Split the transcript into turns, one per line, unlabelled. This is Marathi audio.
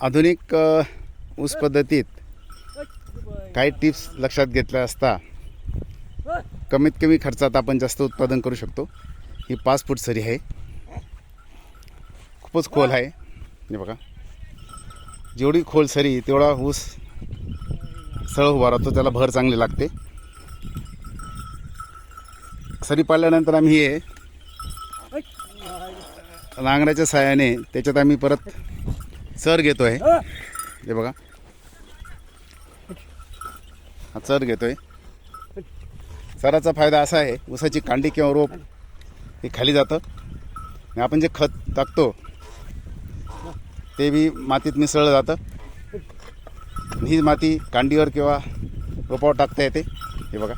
आधुनिक ऊस पद्धतीत काही टिप्स लक्षात घेतल्या असता कमीत कमी खर्चात आपण जास्त उत्पादन करू शकतो. ही पाच फूट सरी आहे. खूपच खोल आहे. हे बघा. जेवढी खोल सरी तेवढा ऊस सरळ उभा राहतो त्याला भर चांगली लागते. सरी पाडल्यानंतर आम्ही हे नांगराच्या साहाय्याने त्याच्यात आम्ही परत चर घेतोय. हे. बघा. हा चर घेतोय. चराचा फायदा असा आहे ऊसाची कांडी किंवा रोप हे खाली जातं. आणि आपण जे खत टाकतो ते बी मातीत मिसळलं जातं. ही माती कांडीवर किंवा रोपावर टाकता येते. हे बघा.